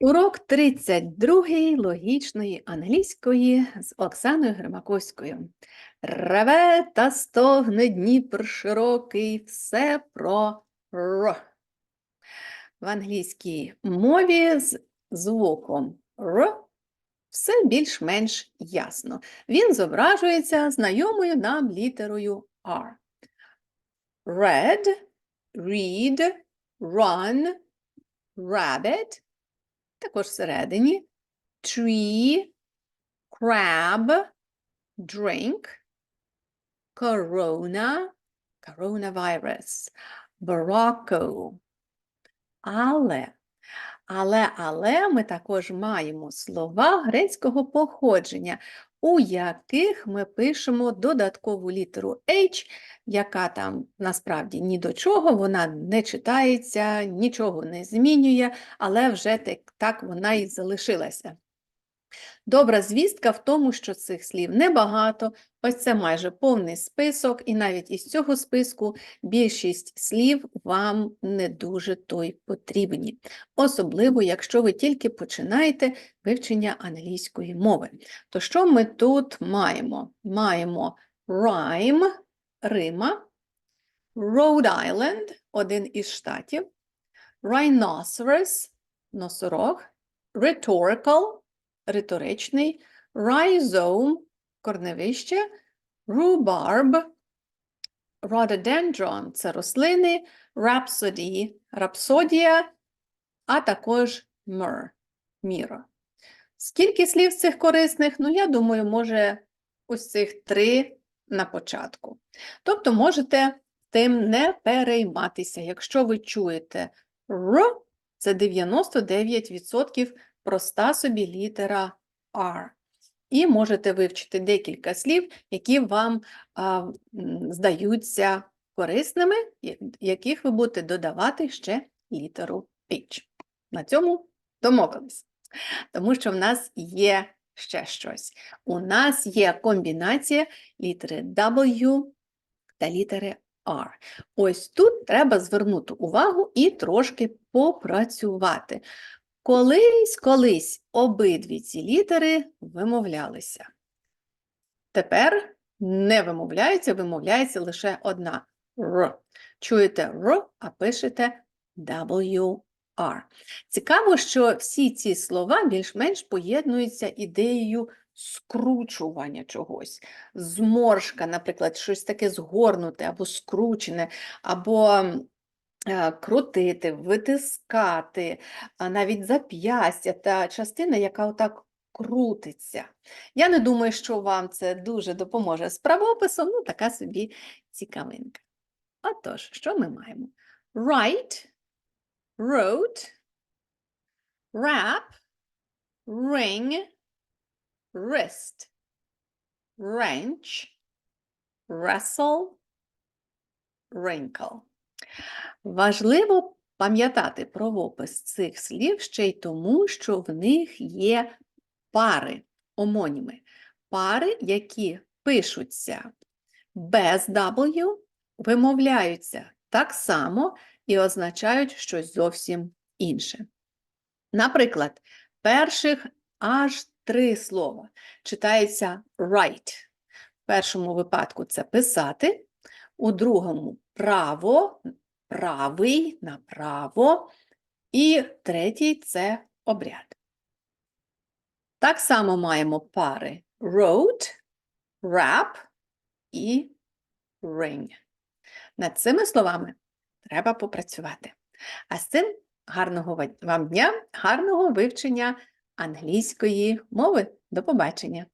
Урок 32 логічної англійської з Оксаною Гримаковською. Реве та стогне Дніпр широкий, все про Р. В англійській мові з звуком Р все більш-менш ясно. Він зображується знайомою нам літерою R. Red, read, run, rabbit, також всередині tree, crab, drink, corona, coronavirus, Morocco. Але, але, але ми також маємо слова грецького походження, у яких ми пишемо додаткову літеру H, яка там насправді ні до чого, вона не читається, нічого не змінює, але вже так, так вона і залишилася. Добра звістка в тому, що цих слів небагато, ось це майже повний список, і навіть із цього списку більшість слів вам не дуже той потрібні, особливо, якщо ви тільки починаєте вивчення англійської мови. То що ми тут маємо? Маємо rhyme, Рима, Rhode Island, один із штатів, Rhinoceros, носорог, Rhetorical, риторичний, Rhizome, корневище, Rhubarb, Rhododendron – це рослини, Rhapsody – рапсодія, а також Myrrh – міро. Скільки слів цих корисних? Ну, я думаю, може, ось цих три на початку. Тобто можете тим не перейматися. Якщо ви чуєте Р, це 99% проста собі літера R. І можете вивчити декілька слів, які вам а, здаються корисними, яких ви будете додавати ще літеру H. На цьому домовились. Тому що в нас є ще щось. У нас є комбінація літери W та літери R. Ось тут треба звернути увагу і трошки попрацювати. Колись, колись обидві ці літери вимовлялися. Тепер не вимовляється, вимовляється лише одна Р. Чуєте Р, а пишете WR. Цікаво, що всі ці слова більш-менш поєднуються ідеєю скручування чогось. Зморшка, наприклад, щось таке згорнуте або скручене, або крутити, витискати, навіть зап'ястя та частина, яка отак крутиться. Я не думаю, що вам це дуже допоможе з правописом, ну така собі цікавинка. Отож, що ми маємо? Write, wrote, wrap, ring, wrist, wrench, wrestle, wrinkle. Важливо пам'ятати правопис цих слів ще й тому, що в них є пари, омоніми. Пари, які пишуться без W, вимовляються так само і означають щось зовсім інше. Наприклад, перших аж три слова читається write. В першому випадку це писати, у другому право, правий, направо, і третій це обряд. Так само маємо пари wrote, wrap і ring. Над цими словами треба попрацювати. А з цим гарного вам дня, гарного вивчення англійської мови. До побачення!